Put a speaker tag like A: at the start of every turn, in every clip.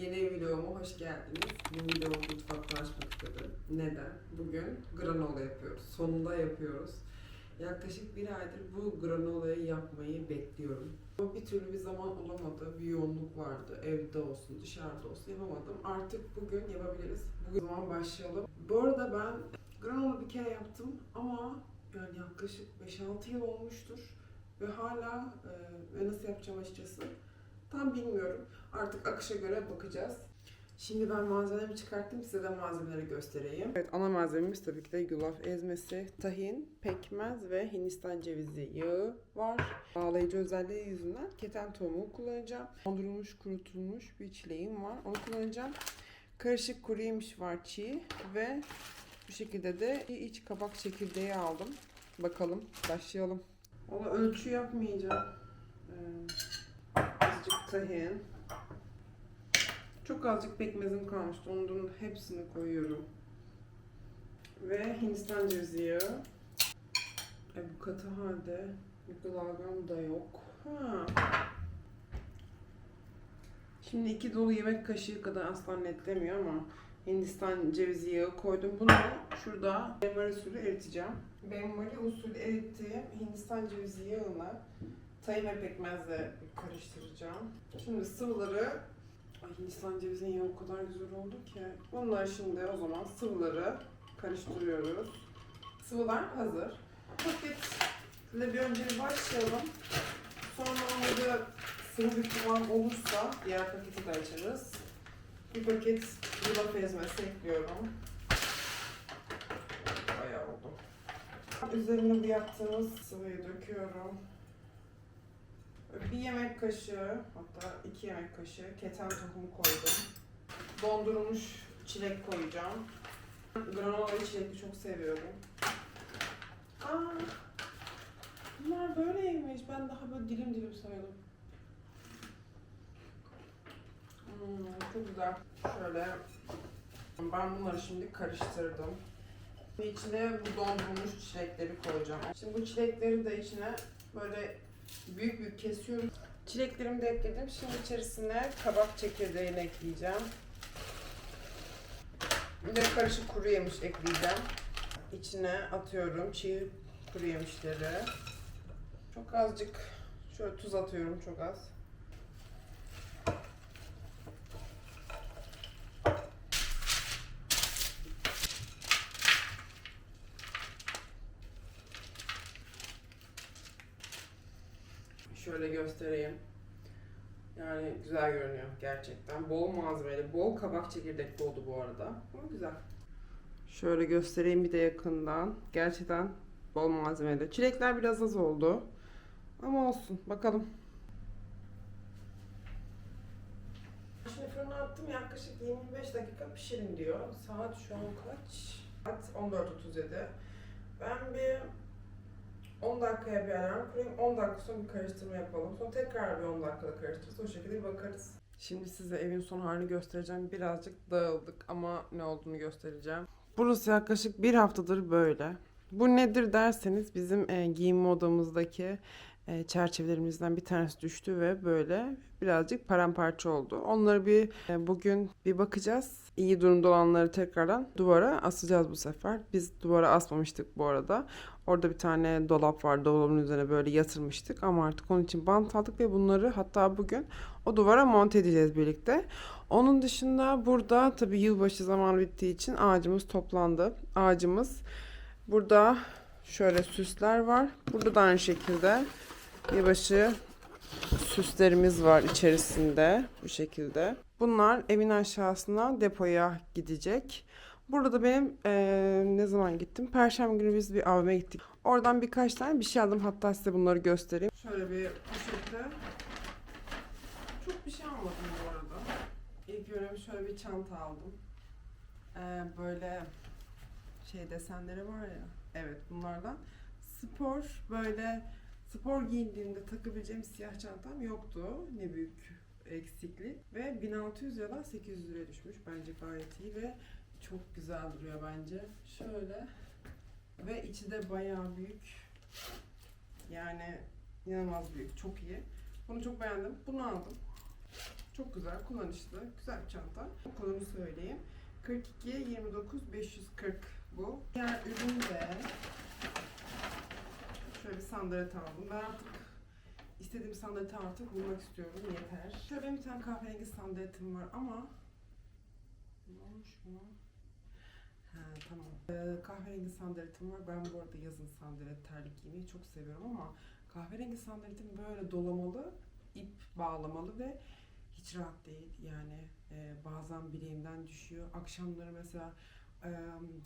A: Yeni vloguma hoş geldiniz. Bu vlogu mutfaklaşmak istedim. Neden? Bugün granola yapıyoruz. Sonunda yapıyoruz. Yaklaşık bir aydır bu granolayı yapmayı bekliyorum. Ama bir türlü bir zaman olamadı. Bir yoğunluk vardı. Evde olsun, dışarıda olsun yapamadım. Artık bugün yapabiliriz. Bugün zaman başlayalım. Bu arada ben granola bir kere yaptım ama yani yaklaşık 5-6 yıl olmuştur. Ve hala e, nasıl yapacağım açıkçası tam bilmiyorum. Artık akışa göre bakacağız. Şimdi ben malzemelerimi çıkarttım. Size de malzemeleri göstereyim. Evet ana malzememiz tabii ki de yulaf ezmesi, tahin, pekmez ve hindistan cevizi yağı var. Bağlayıcı özelliği yüzünden keten tohumu kullanacağım. Dondurulmuş, kurutulmuş bir çileğim var. Onu kullanacağım. Karışık kuru yemiş var çiğ ve bu şekilde de iç kabak çekirdeği aldım. Bakalım başlayalım. Valla ölçü yapmayacağım. Ee, tahin. Çok azıcık pekmezim kalmıştı. Onun hepsini koyuyorum. Ve Hindistan cevizi yağı. E bu katı halde mikrodalgam da yok. Ha. Şimdi iki dolu yemek kaşığı kadar asla netlemiyor ama Hindistan cevizi yağı koydum. Bunu şurada benmari usulü eriteceğim. Benmari usulü erittiğim Hindistan cevizi yağını tahin ve pekmezle karıştıracağım. Şimdi sıvıları Ay Hindistan cevizinin yağı o kadar güzel oldu ki. Bunları şimdi o zaman sıvıları karıştırıyoruz. Sıvılar hazır. Paketle bir önce bir başlayalım. Sonra onları sıvı bir kıvam olursa diğer paketi de açarız. Bir paket yulaf ezmesi ekliyorum. Bayağı oldu. Üzerine bu yaptığımız sıvıyı döküyorum. Bir yemek kaşığı, hatta iki yemek kaşığı keten tohumu koydum. Dondurulmuş çilek koyacağım. Granola ve çilekli çok seviyorum. Aa, bunlar böyleymiş. Ben daha böyle dilim dilim sayalım. Hmm, çok güzel. Şöyle. Ben bunları şimdi karıştırdım. İçine bu dondurulmuş çilekleri koyacağım. Şimdi bu çilekleri de içine böyle büyük büyük kesiyorum. Çileklerimi de ekledim. Şimdi içerisine kabak çekirdeğini ekleyeceğim. Bir de karışık kuru yemiş ekleyeceğim. İçine atıyorum çiğ kuru yemişleri. Çok azıcık şöyle tuz atıyorum çok az. Şöyle göstereyim. Yani güzel görünüyor gerçekten. Bol malzemeli, bol kabak çekirdekli oldu bu arada. Ama güzel. Şöyle göstereyim bir de yakından. Gerçekten bol malzemeli. Çilekler biraz az oldu. Ama olsun. Bakalım. Şimdi fırına attım. Yaklaşık 25 dakika pişirin diyor. Saat şu an kaç? Saat 14.37. Ben bir 10 dakikaya bir alarm kurayım. 10 dakika sonra bir karıştırma yapalım. Sonra tekrar bir 10 dakikada karıştırırız. O şekilde bir bakarız. Şimdi size evin son halini göstereceğim. Birazcık dağıldık ama ne olduğunu göstereceğim. Burası yaklaşık bir haftadır böyle. Bu nedir derseniz bizim e, giyinme odamızdaki çerçevelerimizden bir tanesi düştü ve böyle birazcık paramparça oldu. Onları bir e, bugün bir bakacağız. İyi durumda olanları tekrardan duvara asacağız bu sefer. Biz duvara asmamıştık bu arada. Orada bir tane dolap var. Dolabın üzerine böyle yatırmıştık ama artık onun için bant aldık ve bunları hatta bugün o duvara monte edeceğiz birlikte. Onun dışında burada tabii yılbaşı zamanı bittiği için ağacımız toplandı. Ağacımız burada şöyle süsler var. Burada da aynı şekilde yılbaşı süslerimiz var içerisinde bu şekilde. Bunlar evin aşağısına depoya gidecek. Burada da benim eee, ne zaman gittim? Perşembe günü biz bir AVM'ye gittik. Oradan birkaç tane bir şey aldım. Hatta size bunları göstereyim. Şöyle bir poşette. Çok bir şey almadım bu arada. İlk önce şöyle bir çanta aldım. Eee, böyle şey desenleri var ya. Evet bunlardan. Spor böyle spor giyindiğimde takabileceğim siyah çantam yoktu. Ne büyük eksiklik. Ve 1600 ya da 800 liraya düşmüş. Bence gayet iyi ve çok güzel duruyor bence. Şöyle. Ve içi de bayağı büyük. Yani inanılmaz büyük. Çok iyi. Bunu çok beğendim. Bunu aldım. Çok güzel, kullanışlı, güzel bir çanta. Kodunu söyleyeyim. 42 29 540 bu. Diğer ürün de şöyle bir sandalet aldım. Ben artık istediğim sandaleti artık bulmak istiyorum. Yeter. Şöyle benim bir tane kahverengi sandaletim var ama ne olmuş buna? Ha tamam. Ee, kahverengi sandaletim var. Ben bu arada yazın sandalet terlik giymeyi çok seviyorum ama kahverengi sandaletim böyle dolamalı, ip bağlamalı ve hiç rahat değil. Yani e, bazen bileğimden düşüyor. Akşamları mesela e,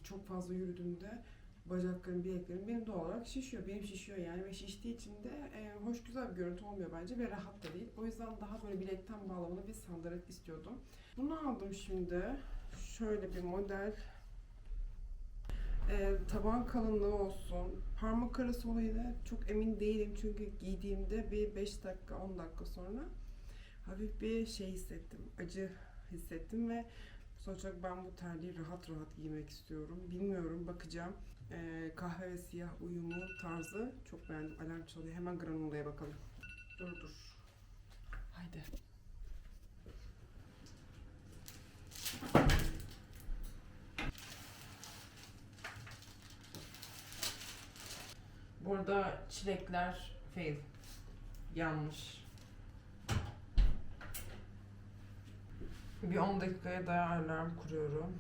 A: çok fazla yürüdüğümde bacaklarım, bileklerim benim doğal olarak şişiyor. Benim şişiyor yani ve şiştiği için de e, hoş güzel bir görüntü olmuyor bence ve rahat da değil. O yüzden daha böyle bilekten bağlamalı bir sandalet istiyordum. Bunu aldım şimdi. Şöyle bir model. E, taban kalınlığı olsun. Parmak arası olayına çok emin değilim çünkü giydiğimde bir 5 dakika 10 dakika sonra hafif bir şey hissettim. Acı hissettim ve sonuç olarak ben bu terliği rahat rahat giymek istiyorum. Bilmiyorum bakacağım. Ee, kahve ve siyah uyumu tarzı çok beğendim. Alarm çalıyor. Hemen granulaya bakalım. Dur dur. Haydi. Burada çilekler fail. Yanlış. Bir 10 dakikaya daha alarm kuruyorum.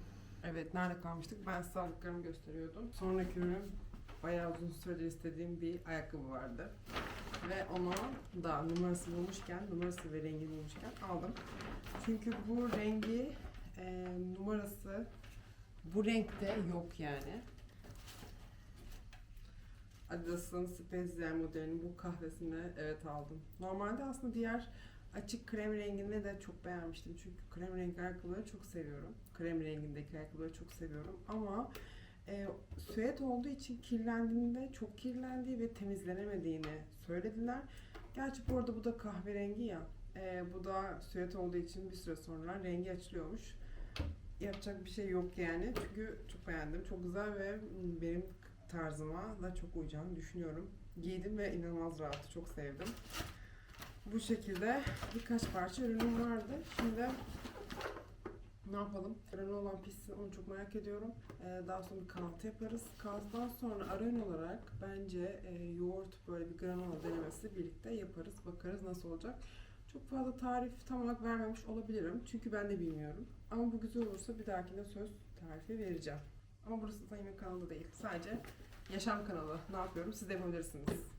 A: Evet, nerede kalmıştık? Ben size gösteriyordum. Sonraki ürün bayağı uzun süredir istediğim bir ayakkabı vardı. Ve onu da numarası bulmuşken, numarası ve rengi bulmuşken aldım. Çünkü bu rengi, e, numarası bu renkte yok yani. Adidas'ın Spezial modelinin bu kahvesini evet aldım. Normalde aslında diğer açık krem rengini de çok beğenmiştim. Çünkü krem rengi ayakkabıları çok seviyorum. Krem rengindeki ayakkabıları çok seviyorum. Ama e, süet olduğu için kirlendiğinde çok kirlendiği ve temizlenemediğini söylediler. Gerçi bu arada bu da kahverengi ya. E, bu da süet olduğu için bir süre sonra rengi açılıyormuş. Yapacak bir şey yok yani. Çünkü çok beğendim. Çok güzel ve benim tarzıma da çok uyacağını düşünüyorum. Giydim ve inanılmaz rahat. Çok sevdim. Bu şekilde birkaç parça ürünüm vardı. Şimdi ne yapalım? Ürünü olan pişsin onu çok merak ediyorum. Ee, daha sonra bir kahvaltı yaparız. Kahvaltıdan sonra ara öğün olarak bence e, yoğurt böyle bir granola denemesi birlikte yaparız. Bakarız nasıl olacak. Çok fazla tarif tam olarak vermemiş olabilirim. Çünkü ben de bilmiyorum. Ama bu güzel olursa bir dahakine söz tarifi vereceğim. Ama burası da yemek kanalı değil. Sadece yaşam kanalı. Ne yapıyorum? Siz de yapabilirsiniz.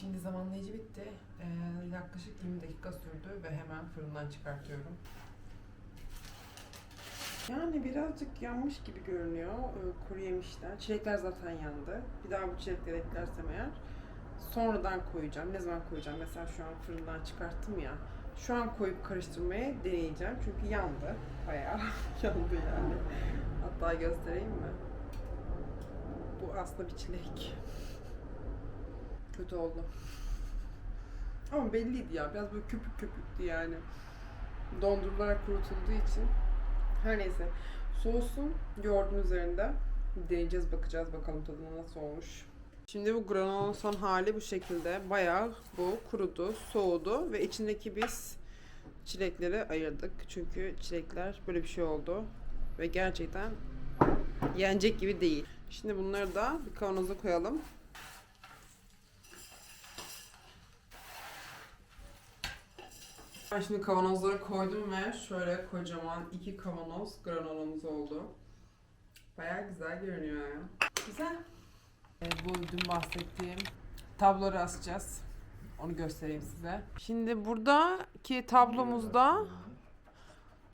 A: Şimdi zamanlayıcı bitti. Ee, yaklaşık 20 dakika sürdü ve hemen fırından çıkartıyorum. Yani birazcık yanmış gibi görünüyor ee, kuru yemişler. Çilekler zaten yandı. Bir daha bu çilekleri eklersem eğer sonradan koyacağım. Ne zaman koyacağım? Mesela şu an fırından çıkarttım ya. Şu an koyup karıştırmaya deneyeceğim. Çünkü yandı. Bayağı yandı yani. Hatta göstereyim mi? Bu aslında bir çilek. Kötü oldu. Ama belliydi ya. Biraz böyle köpük köpüktü yani. Dondurularak kurutulduğu için. Her neyse. Soğusun yoğurdun üzerinde. Deneyeceğiz bakacağız bakalım tadına nasıl olmuş. Şimdi bu granolanın son hali bu şekilde. Bayağı bu kurudu, soğudu ve içindeki biz çilekleri ayırdık. Çünkü çilekler böyle bir şey oldu. Ve gerçekten yenecek gibi değil. Şimdi bunları da bir kavanoza koyalım. Ben şimdi kavanozlara koydum ve şöyle kocaman iki kavanoz granolamız oldu. Bayağı güzel görünüyor ya. Güzel. E, bu dün bahsettiğim tabloları asacağız. Onu göstereyim size. Şimdi buradaki tablomuzda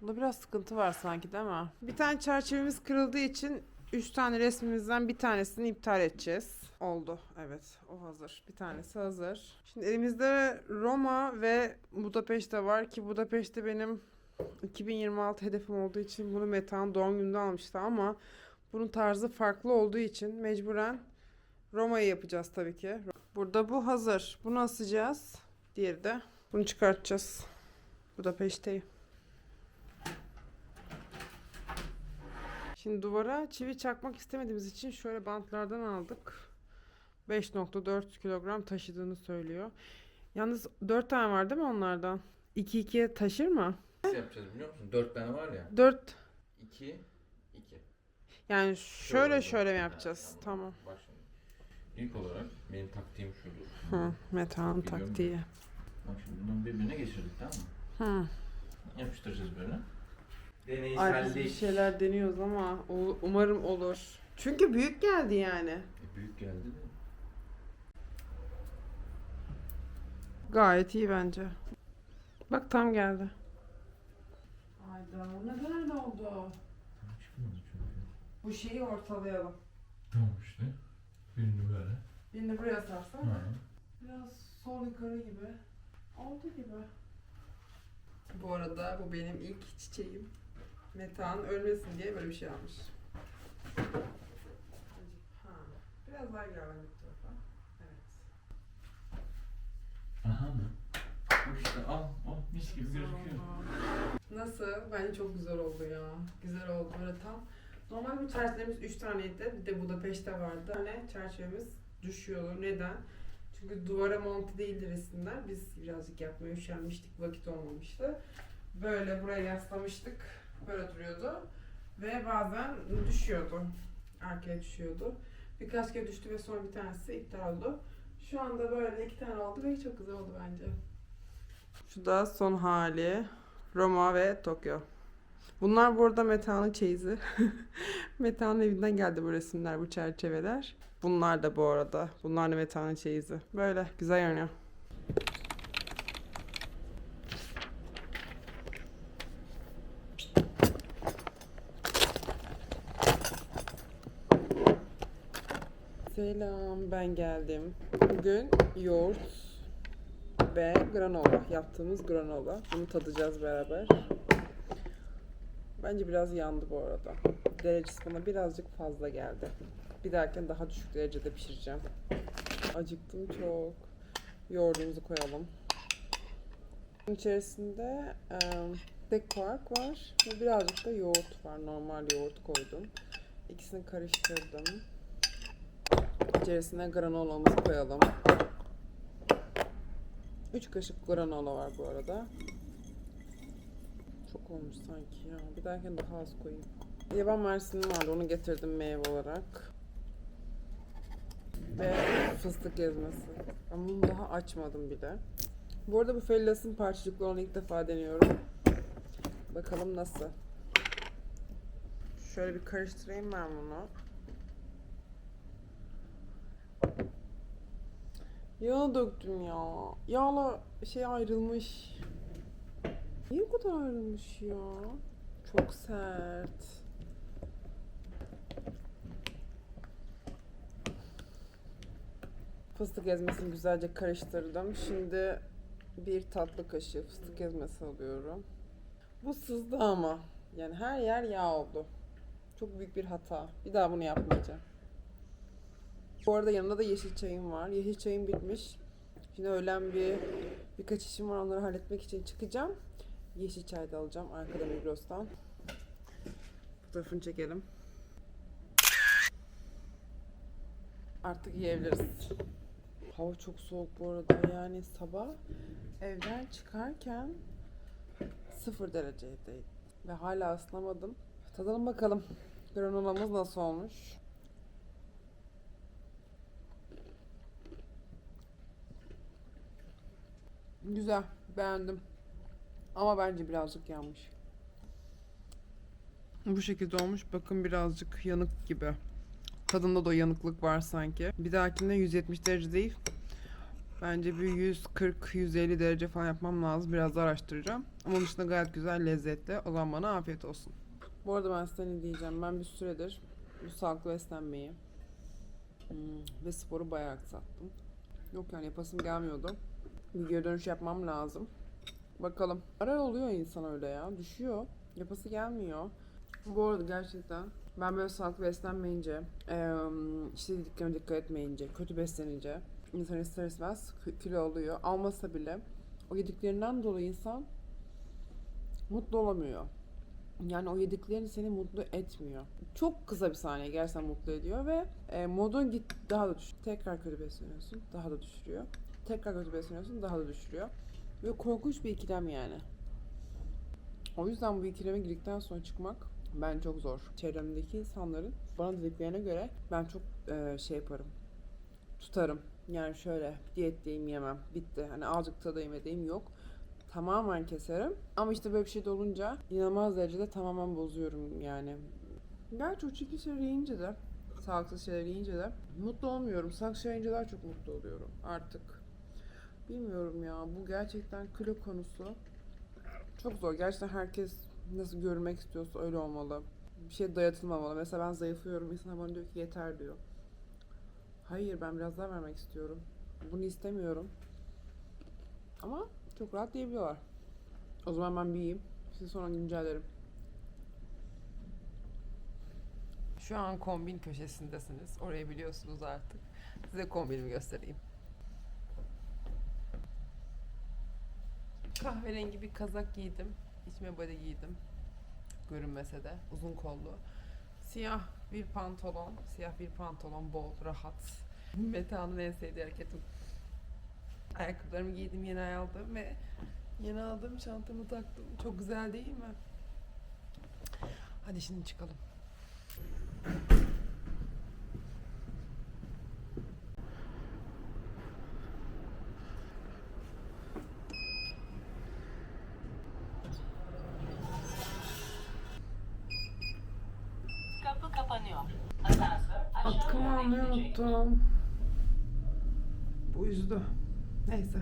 A: Bunda biraz sıkıntı var sanki değil mi? Bir tane çerçevemiz kırıldığı için 3 tane resmimizden bir tanesini iptal edeceğiz. Oldu. Evet. O hazır. Bir tanesi hazır. Şimdi elimizde Roma ve Budapeşte var ki Budapeşte benim 2026 hedefim olduğu için bunu Meta'nın doğum gününde almıştı ama bunun tarzı farklı olduğu için mecburen Roma'yı yapacağız tabii ki. Burada bu hazır. Bunu asacağız. Diğeri de bunu çıkartacağız. Budapeşte'yi. Şimdi duvara çivi çakmak istemediğimiz için şöyle bantlardan aldık. 5.4 kilogram taşıdığını söylüyor. Yalnız 4 tane var değil mi onlardan? 2 2'ye taşır mı?
B: Nasıl yapacağız biliyor musun? Dört tane var ya.
A: 4
B: İki, iki.
A: yani şöyle
B: oldu.
A: şöyle mi
B: Ha,
A: yapacağız? Tamam.
B: Bak şimdi. İlk olarak benim taktiğim şudur.
A: Hı, Metehan taktiği.
B: Bak şimdi bunları birbirine geçirdik tamam mı?
A: Hı.
B: Yapıştıracağız böyle.
A: Ay biz bir şeyler deniyoruz ama o- umarım olur. Çünkü büyük geldi yani.
B: E, büyük geldi de.
A: Gayet iyi bence. Bak tam geldi. Hayda ne kadar ne oldu?
B: Çıkmadı çünkü.
A: Bu şeyi ortalayalım.
B: Tamam işte. Birini böyle.
A: Birini buraya sarsak.
B: Ha.
A: Biraz sol yukarı gibi. Oldu gibi. Bu arada bu benim ilk çiçeğim. Metan ölmesin diye böyle bir şey almış. Ha, biraz daha gel bence bu tarafa. Evet.
B: Aha mı? Bu işte al. al mis gibi gözüküyor.
A: Nasıl? Bence çok güzel oldu ya. Güzel oldu böyle tam. Normal bu çerçevemiz 3 taneydi. Bir de Budapeşte vardı. Hani çerçevemiz düşüyordu. Neden? Çünkü duvara monte değildi resimler. Biz birazcık yapmaya üşenmiştik. Vakit olmamıştı. Böyle buraya yaslamıştık. Böyle duruyordu. Ve bazen düşüyordu. Arkaya düşüyordu. Birkaç kere düştü ve sonra bir tanesi iptal oldu. Şu anda böyle iki tane oldu ve çok güzel oldu bence. Şu da son hali. Roma ve Tokyo. Bunlar burada Meta'nın çeyizi. Meta'nın evinden geldi bu resimler, bu çerçeveler. Bunlar da bu arada. Bunlar da Meta'nın çeyizi. Böyle güzel görünüyor. Selam, ben geldim. Bugün yoğurt ve granola yaptığımız granola. Bunu tadacağız beraber. Bence biraz yandı bu arada. Derecesi bana birazcık fazla geldi. Bir dahakine daha düşük derecede pişireceğim. Acıktım çok. Yoğurdumuzu koyalım. Bunun içerisinde tek kuark var ve birazcık da yoğurt var. Normal yoğurt koydum. İkisini karıştırdım. İçerisine granolamızı koyalım. 3 kaşık granola var bu arada. Çok olmuş sanki ya. Bir dahakine daha az koyayım. Yaban mersini vardı. Onu getirdim meyve olarak. Ve fıstık ezmesi. Ben bunu daha açmadım bile. Bu arada bu fellasın parçacıklı ilk defa deniyorum. Bakalım nasıl. Şöyle bir karıştırayım ben bunu. Yağ döktüm ya. Yağla şey ayrılmış. Niye bu kadar ayrılmış ya? Çok sert. Fıstık ezmesini güzelce karıştırdım. Şimdi bir tatlı kaşığı fıstık ezmesi alıyorum. Bu sızdı ama. Yani her yer yağ oldu. Çok büyük bir hata. Bir daha bunu yapmayacağım. Bu arada yanında da yeşil çayım var. Yeşil çayım bitmiş. Şimdi öğlen bir birkaç işim var onları halletmek için çıkacağım. Yeşil çay da alacağım arkada Migros'tan. Fotoğrafını çekelim. Artık yiyebiliriz. Hava çok soğuk bu arada. Yani sabah evden çıkarken sıfır dereceydi. Ve hala ısınamadım. Tadalım bakalım. Granolamız nasıl olmuş? Güzel. Beğendim. Ama bence birazcık yanmış. Bu şekilde olmuş. Bakın birazcık yanık gibi. Tadında da yanıklık var sanki. Bir dahakine 170 derece değil. Bence bir 140-150 derece falan yapmam lazım. Biraz daha araştıracağım. Ama onun dışında gayet güzel, lezzetli. O zaman bana afiyet olsun. Bu arada ben size ne diyeceğim. Ben bir süredir bu sağlıklı beslenmeyi hmm, ve sporu bayağı aksattım. Yok yani yapasım gelmiyordu. Geri dönüş yapmam lazım. Bakalım. Ara oluyor insan öyle ya. Düşüyor. Yapası gelmiyor. Bu arada gerçekten ben böyle sağlıklı beslenmeyince, işte dediklerime dikkat etmeyince, kötü beslenince insan ister istemez kilo oluyor. Almasa bile o yediklerinden dolayı insan mutlu olamıyor. Yani o yediklerin seni mutlu etmiyor. Çok kısa bir saniye gerçekten mutlu ediyor ve e, modun git daha da düşüyor. Tekrar kötü besleniyorsun, daha da düşürüyor. Tekrar kötü besleniyorsun, daha da düşürüyor. Ve korkunç bir ikilem yani. O yüzden bu ikileme girdikten sonra çıkmak ben çok zor. Çevremdeki insanların bana dediklerine göre ben çok e, şey yaparım. Tutarım. Yani şöyle diyetteyim yemem. Bitti. Hani azıcık tadayım edeyim yok. Tamamen keserim. Ama işte böyle bir şey de olunca inanılmaz derecede tamamen bozuyorum yani. Gerçi o çirkin şeyleri yiyince de sağlıksız şeyleri yiyince de mutlu olmuyorum. Sağlıksız şeyler yiyince daha çok mutlu oluyorum artık. Bilmiyorum ya bu gerçekten kilo konusu. Çok zor. Gerçekten herkes nasıl görünmek istiyorsa öyle olmalı. Bir şey dayatılmamalı. Mesela ben zayıflıyorum. İnsanlar bana diyor ki yeter diyor. Hayır ben biraz daha vermek istiyorum. Bunu istemiyorum. Ama çok rahat diyebiliyorlar. O zaman ben bir yiyeyim. Sizi sonra güncellerim. Şu an kombin köşesindesiniz. Orayı biliyorsunuz artık. Size kombinimi göstereyim. Kahverengi bir kazak giydim. İçime body giydim. Görünmese de uzun kollu. Siyah bir pantolon, siyah bir pantolon bol, rahat. Meta'nın en sevdiği hareketim. Ayakkabılarımı giydim, yeni aldım ve yeni aldığım çantamı taktım. Çok güzel değil mi? Hadi şimdi çıkalım. Almayı unuttum. Bu üzdü. Neyse.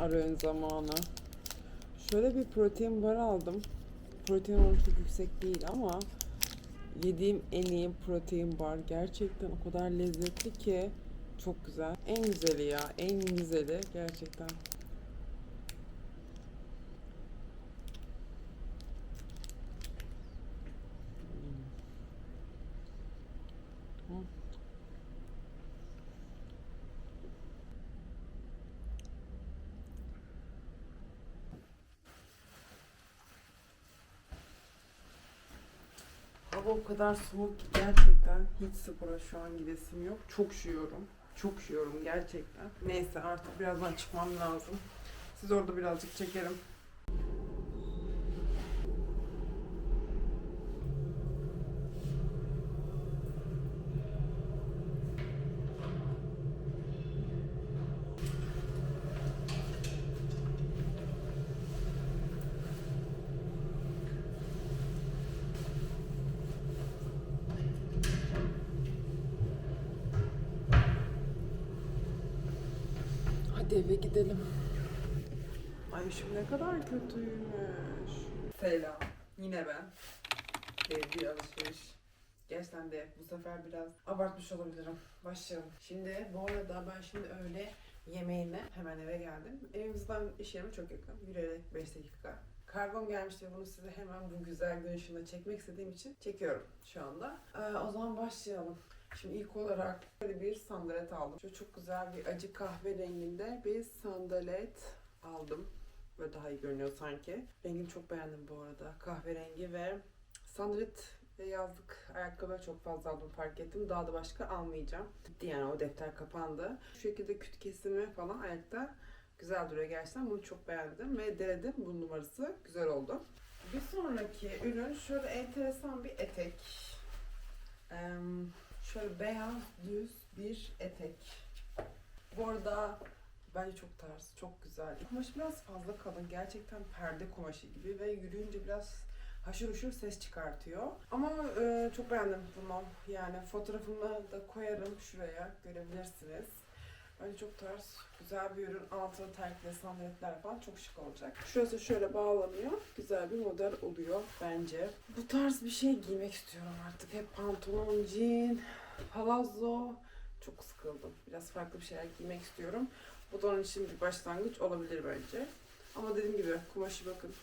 A: Arayın zamanı. Şöyle bir protein bar aldım. Protein oranı çok yüksek değil ama yediğim en iyi protein bar. Gerçekten o kadar lezzetli ki çok güzel. En güzeli ya, en güzeli gerçekten. Hava o kadar soğuk ki gerçekten hiç spora şu an gidesim yok. Çok üşüyorum. Çok üşüyorum gerçekten. Neyse artık birazdan çıkmam lazım. Siz orada birazcık çekerim. Hadi eve gidelim. Ay şu ne kadar kötüymüş. Selam. Yine ben. Dev bir alışveriş. Gerçekten de bu sefer biraz abartmış olabilirim. Başlayalım. Şimdi bu arada ben şimdi öğle yemeğine hemen eve geldim. Evimizden iş yerime çok yakın. Yürüyerek 5 dakika. Kargom gelmişti bunu size hemen bu güzel gün ışığında çekmek istediğim için çekiyorum şu anda. Ee, o zaman başlayalım. Şimdi ilk olarak böyle bir sandalet aldım. Şöyle çok güzel bir acı kahve renginde bir sandalet aldım. Böyle daha iyi görünüyor sanki. Rengini çok beğendim bu arada. Kahverengi ve sandalet ve yazlık ayakkabı çok fazla aldım fark ettim. Daha da başka almayacağım. Bitti yani o defter kapandı. Şu şekilde küt kesimi falan ayakta güzel duruyor gerçekten. Bunu çok beğendim ve denedim. Bu numarası güzel oldu. Bir sonraki ürün şöyle enteresan bir etek. Em, Şöyle beyaz düz bir etek. Bu arada bence çok tarz, çok güzel. Kumaş biraz fazla kalın. Gerçekten perde kumaşı gibi ve yürüyünce biraz haşır huşur ses çıkartıyor. Ama e, çok beğendim bunu. Yani fotoğrafımı da koyarım şuraya görebilirsiniz. Bence çok tarz, güzel bir ürün. Altına terkle sandaletler falan çok şık olacak. Şurası şöyle bağlanıyor. Güzel bir model oluyor bence. Bu tarz bir şey giymek istiyorum artık. Hep pantolon, jean, palazzo. Çok sıkıldım. Biraz farklı bir şeyler giymek istiyorum. Bu da onun için bir başlangıç olabilir bence. Ama dediğim gibi kumaşı bakın.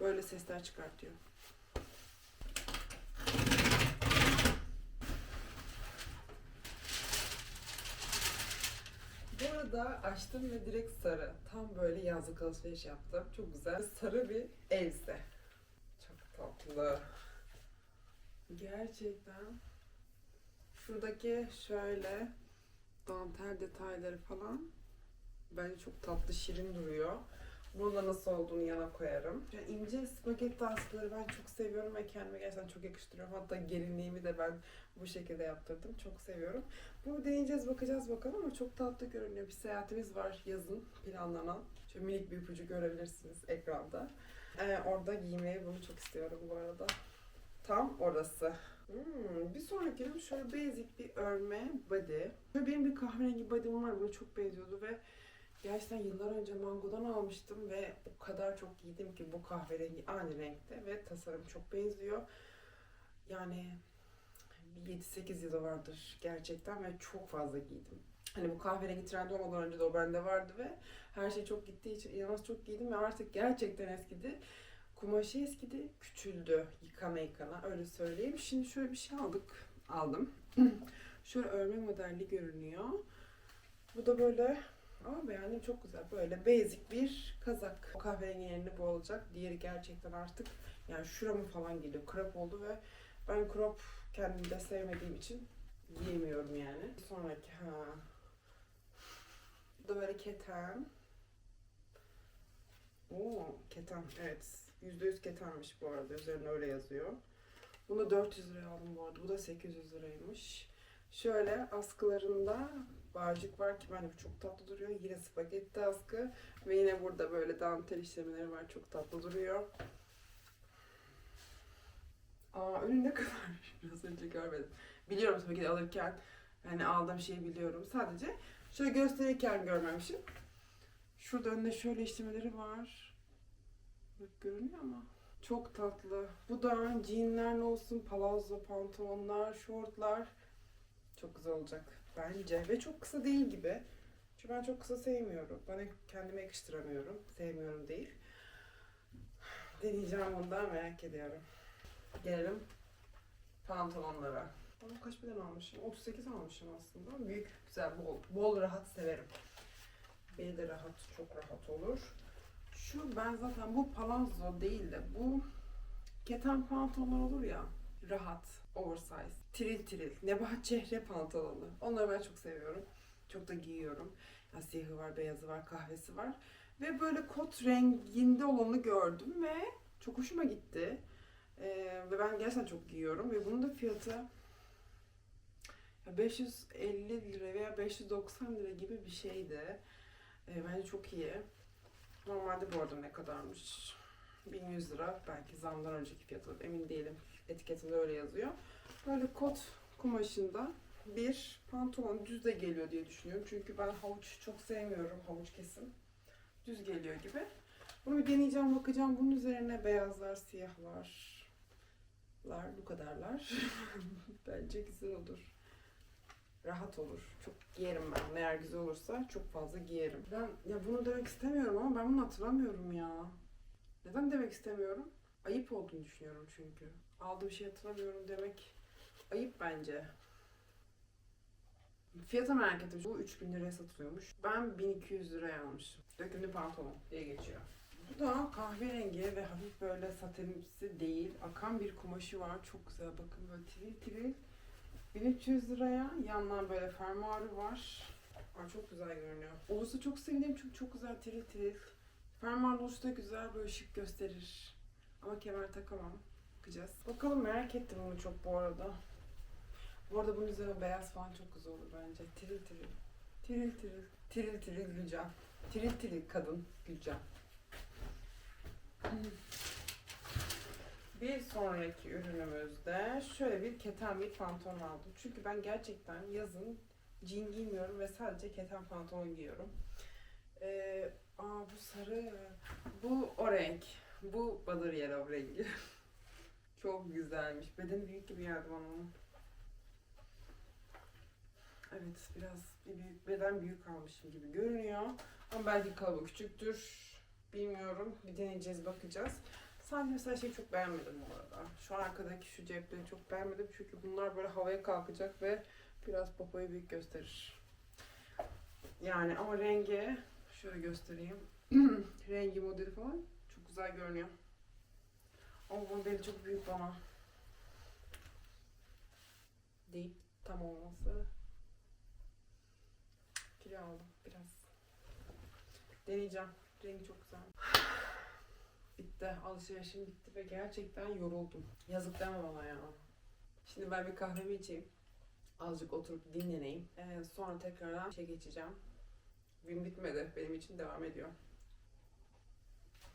A: Böyle sesler çıkartıyor. Arada açtım ve direkt sarı. Tam böyle yazlık alışveriş yaptım. Çok güzel. Sarı bir elbise. Çok tatlı. Gerçekten. Şuradaki şöyle dantel detayları falan bence çok tatlı, şirin duruyor. Bunu da nasıl olduğunu yana koyarım. Yani ince spagetti askıları ben çok seviyorum ve kendime gerçekten çok yakıştırıyorum. Hatta gelinliğimi de ben bu şekilde yaptırdım. Çok seviyorum. Bunu deneyeceğiz, bakacağız bakalım ama çok tatlı görünüyor. Bir seyahatimiz var yazın planlanan. Şöyle minik bir ipucu görebilirsiniz ekranda. Ee, orada giymeyi bunu çok istiyorum bu arada. Tam orası. Hmm, bir sonraki şöyle basic bir örme body. Böyle benim bir kahverengi body'm var. Buna çok benziyordu ve gerçekten yıllar önce Mango'dan almıştım ve o kadar çok giydim ki bu kahverengi aynı renkte ve tasarım çok benziyor. Yani bir 7-8 yılı vardır gerçekten ve çok fazla giydim. Hani bu kahverengi trend olmadan önce de o bende vardı ve her şey çok gittiği için inanılmaz çok giydim ve artık gerçekten eskidi. Kumaşı eskidi, küçüldü yıkana yıkana öyle söyleyeyim. Şimdi şöyle bir şey aldık, aldım. şöyle örme modelli görünüyor. Bu da böyle ama beğendim çok güzel. Böyle basic bir kazak. O kahverengi yerine bu olacak. Diğeri gerçekten artık yani şuramı falan geliyor. Crop oldu ve ben crop kendimde sevmediğim için giyemiyorum yani. Sonraki ha. Bu da böyle keten. Oo, keten evet. %100 ketenmiş bu arada. Üzerine öyle yazıyor. Bunu 400 liraya aldım bu arada. Bu da 800 liraymış. Şöyle askılarında barcık var ki bence çok tatlı duruyor. Yine spagetti askı ve yine burada böyle dantel işlemeleri var. Çok tatlı duruyor. Aa ürün ne kadar biraz önce görmedim. Biliyorum tabii ki de alırken yani aldığım şeyi biliyorum. Sadece şöyle gösterirken görmemişim. Şurada önünde şöyle işlemeleri var. Bak görünüyor ama. Çok tatlı. Bu da jeanler olsun, palazzo pantolonlar, şortlar. Çok güzel olacak bence. Ve çok kısa değil gibi. Çünkü ben çok kısa sevmiyorum. Bana kendime yakıştıramıyorum. Sevmiyorum değil. Deneyeceğim bundan merak ediyorum. Gelelim pantolonlara. Ama kaç beden almışım? 38 almışım aslında. Büyük, güzel, bol. Bol rahat severim. Beli de rahat, çok rahat olur. Şu ben zaten bu palazzo değil de bu keten pantolonlar olur ya. Rahat, oversize, tiril tiril, nebahat çehre pantolonu. Onları ben çok seviyorum. Çok da giyiyorum. Ya siyahı var, beyazı var, kahvesi var. Ve böyle kot renginde olanı gördüm ve çok hoşuma gitti. Ee, ve ben gerçekten çok giyiyorum ve bunun da fiyatı ya 550 lira veya 590 lira gibi bir şeydi. Ee, bence çok iyi. Normalde bu arada ne kadarmış? 1100 lira. Belki zamdan önceki fiyatı emin değilim. Etiketinde öyle yazıyor. Böyle kot kumaşında bir pantolon düz de geliyor diye düşünüyorum. Çünkü ben havuç çok sevmiyorum. Havuç kesim. Düz geliyor gibi. Bunu bir deneyeceğim, bakacağım. Bunun üzerine beyazlar, siyahlar, lar, bu kadarlar. Bence güzel olur. Rahat olur. Çok giyerim ben. Eğer güzel olursa çok fazla giyerim. Ben ya bunu demek istemiyorum ama ben bunu hatırlamıyorum ya. Neden demek istemiyorum? Ayıp olduğunu düşünüyorum çünkü. Aldığım şey hatırlamıyorum demek ayıp bence. Fiyatı merak ettim. Bu 3000 liraya satılıyormuş. Ben 1200 liraya almışım. Dökümlü pantolon diye geçiyor. Bu da kahverengi ve hafif böyle satenimsi değil. Akan bir kumaşı var. Çok güzel. Bakın böyle tiril tiril. 1300 liraya. Yandan böyle fermuarı var. Ay çok güzel görünüyor. Ulusu çok sevdiğim çünkü çok güzel tiril tiril. Fermuarlı ulusu da güzel böyle şık gösterir. Ama kemer takamam. Bakacağız. Bakalım merak ettim bunu çok bu arada. Bu arada bunun üzerine beyaz falan çok güzel olur bence. Tiril tiril. Tiril tiril. Tiril tiril Gülcan. Tiril tiril kadın Gülcan. Bir sonraki ürünümüzde şöyle bir keten bir pantolon aldım. Çünkü ben gerçekten yazın jean giymiyorum ve sadece keten pantolon giyiyorum. Ee, aa bu sarı. Bu o renk. Bu badır yellow rengi. Çok güzelmiş. Bedeni büyük gibi bana onun. Evet biraz bir büyük, beden büyük almışım gibi görünüyor. Ama belki kalıbı küçüktür. Bilmiyorum. Bir deneyeceğiz bakacağız. Sadece mesela şeyi çok beğenmedim bu arada. Şu arkadaki şu cepleri çok beğenmedim. Çünkü bunlar böyle havaya kalkacak ve biraz popoyu büyük gösterir. Yani ama rengi şöyle göstereyim. rengi modeli falan çok güzel görünüyor. Ama modeli çok büyük bana. Değil tam olması. Kilo aldım biraz. Deneyeceğim. Rengi çok güzel. bitti. Alışverişim bitti ve gerçekten yoruldum. Yazık deme bana ya. Şimdi ben bir kahvemi içeyim. Azıcık oturup dinleneyim. Ee, sonra tekrardan işe geçeceğim. Gün bitmedi. Benim için devam ediyor.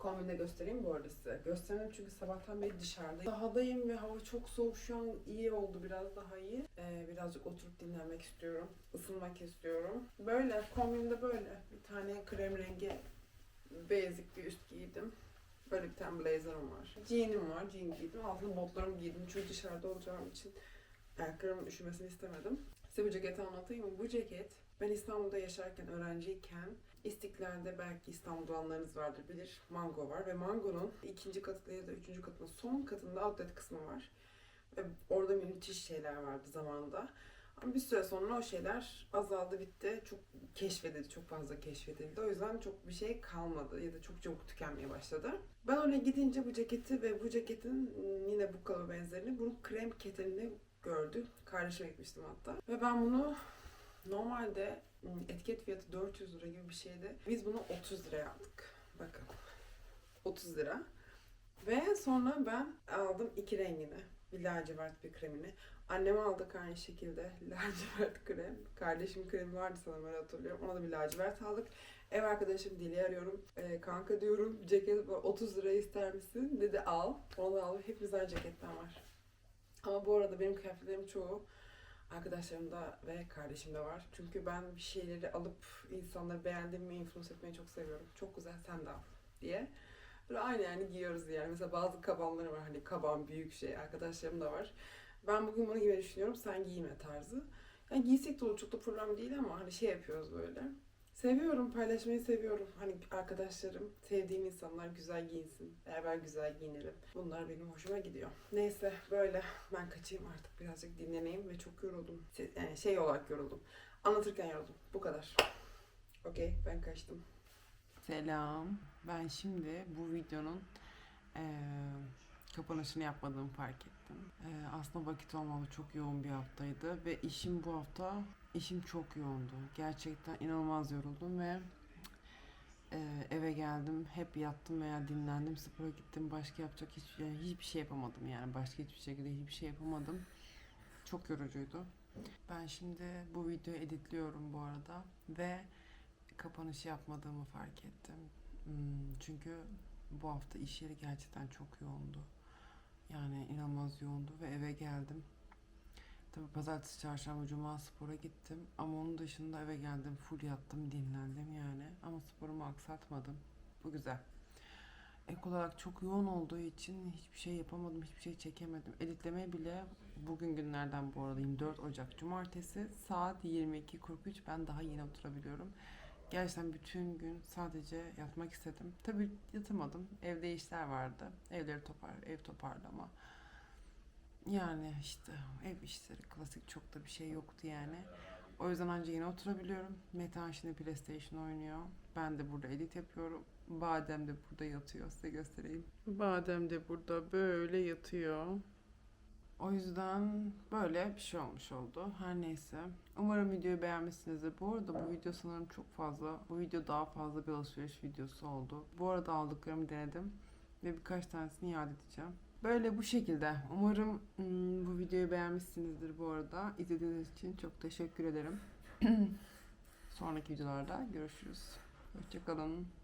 A: Kombini de göstereyim bu arada size. Göstermedim çünkü sabahtan beri dışarıdayım. Dahadayım ve hava çok soğuk. Şu an iyi oldu. Biraz daha iyi. Ee, birazcık oturup dinlenmek istiyorum. Isınmak istiyorum. Böyle. Kombinimde böyle. Bir tane krem rengi basic bir üst giydim. Böyle bir tane blazer'ım var. Jean'im var. Jean giydim. Altına botlarımı giydim. Çünkü dışarıda olacağım için ayaklarımın üşümesini istemedim. Size bu ceketi anlatayım mı? Bu ceket ben İstanbul'da yaşarken, öğrenciyken İstiklal'de belki İstanbul'da olanlarınız vardır bilir. Mango var ve Mango'nun ikinci katında ya da üçüncü katında son katında outlet kısmı var. Ve orada müthiş şeyler vardı zamanında. Ama bir süre sonra o şeyler azaldı bitti. Çok keşfedildi, çok fazla keşfedildi. O yüzden çok bir şey kalmadı ya da çok çabuk tükenmeye başladı. Ben oraya gidince bu ceketi ve bu ceketin yine bu kalıba benzerini bunun krem ketenini gördü. Kardeşime gitmiştim hatta. Ve ben bunu normalde ım, etiket fiyatı 400 lira gibi bir şeydi. Biz bunu 30 liraya aldık. Bakın. 30 lira. Ve sonra ben aldım iki rengini. Bir lacivert bir kremini. Anneme aldık aynı şekilde lacivert krem. Kardeşim kremi vardı sanırım öyle hatırlıyorum. Ona da bir lacivert aldık. Ev arkadaşım Dili arıyorum. Ee, kanka diyorum ceket var 30 liraya ister misin? Dedi al. Onu da aldım. Hepimiz aynı ceketten var. Ama bu arada benim kıyafetlerim çoğu arkadaşlarımda ve kardeşimde var. Çünkü ben bir şeyleri alıp insanları beğendiğimi influence etmeyi çok seviyorum. Çok güzel sen de al diye. Böyle aynı yani giyiyoruz yani. Mesela bazı kabanları var hani kaban büyük şey arkadaşlarım da var. Ben bugün bunu giymeyi düşünüyorum sen giyme tarzı. Yani giysek de olur çok da problem değil ama hani şey yapıyoruz böyle. Seviyorum, paylaşmayı seviyorum. Hani arkadaşlarım, sevdiğim insanlar güzel giyinsin. Beraber güzel giyinelim. Bunlar benim hoşuma gidiyor. Neyse böyle ben kaçayım artık birazcık dinleneyim ve çok yoruldum. Yani şey olarak yoruldum. Anlatırken yoruldum. Bu kadar. Okey ben kaçtım. Selam. Ben şimdi bu videonun eee, kapanışını yapmadığımı fark ettim. Eee, aslında vakit olmadı. Çok yoğun bir haftaydı ve işim bu hafta işim çok yoğundu. Gerçekten inanılmaz yoruldum ve eee, eve geldim. Hep yattım veya dinlendim. Spora gittim. Başka yapacak hiç, yani hiçbir şey yapamadım yani. Başka hiçbir şekilde hiçbir şey yapamadım. Çok yorucuydu. Ben şimdi bu videoyu editliyorum bu arada ve kapanışı yapmadığımı fark ettim. Hmm, Çünkü bu hafta iş yeri gerçekten çok yoğundu. Yani inanılmaz yoğundu ve eve geldim. Tabii pazartesi, çarşamba, cuma spora gittim. Ama onun dışında eve geldim, full yattım, dinlendim yani. Ama sporumu aksatmadım. Bu güzel. Ek olarak çok yoğun olduğu için hiçbir şey yapamadım, hiçbir şey çekemedim. Editleme bile bugün günlerden bu arada 24 Ocak Cumartesi saat 22.43 ben daha yeni oturabiliyorum. Gerçekten bütün gün sadece yatmak istedim. Tabii yatamadım. Evde işler vardı. Evleri topar, ev toparlama. Yani işte ev işleri klasik çok da bir şey yoktu yani. O yüzden anca yine oturabiliyorum. Metehan şimdi PlayStation oynuyor. Ben de burada edit yapıyorum. Badem de burada yatıyor. Size göstereyim. Badem de burada böyle yatıyor. O yüzden böyle bir şey olmuş oldu. Her neyse. Umarım videoyu beğenmişsinizdir. Bu arada bu video sanırım çok fazla. Bu video daha fazla bir alışveriş videosu oldu. Bu arada aldıklarımı denedim. Ve birkaç tanesini iade edeceğim. Böyle bu şekilde. Umarım bu videoyu beğenmişsinizdir bu arada. İzlediğiniz için çok teşekkür ederim. Sonraki videolarda görüşürüz. Hoşçakalın.